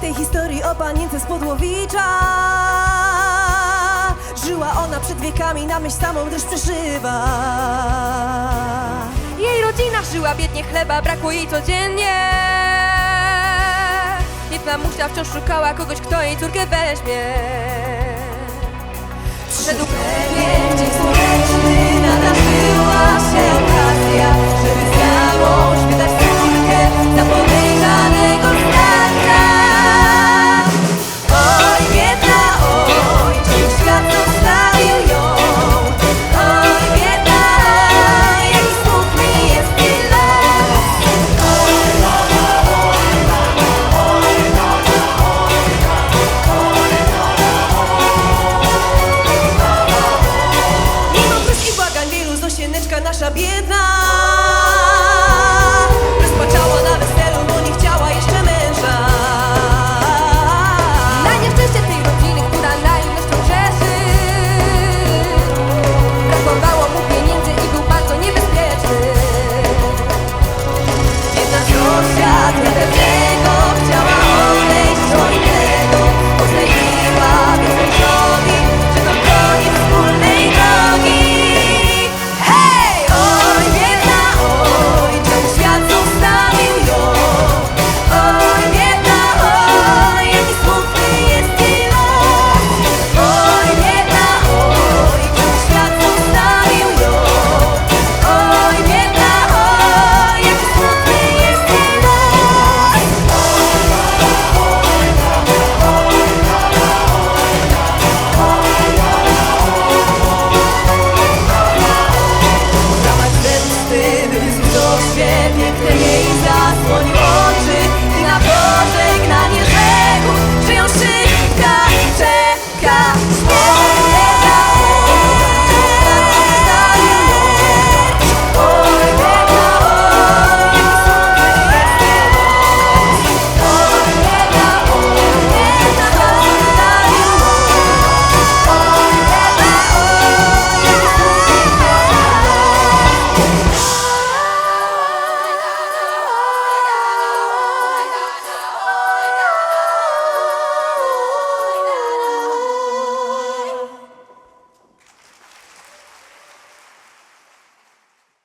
tej historii o panience z Podłowicza Żyła ona przed wiekami na myśl samą też przeszywa Jej rodzina żyła biednie, chleba brakło jej codziennie. Jedna mamusia wciąż szukała kogoś, kto jej córkę weźmie. Przyszedł pewien Nasza biedna.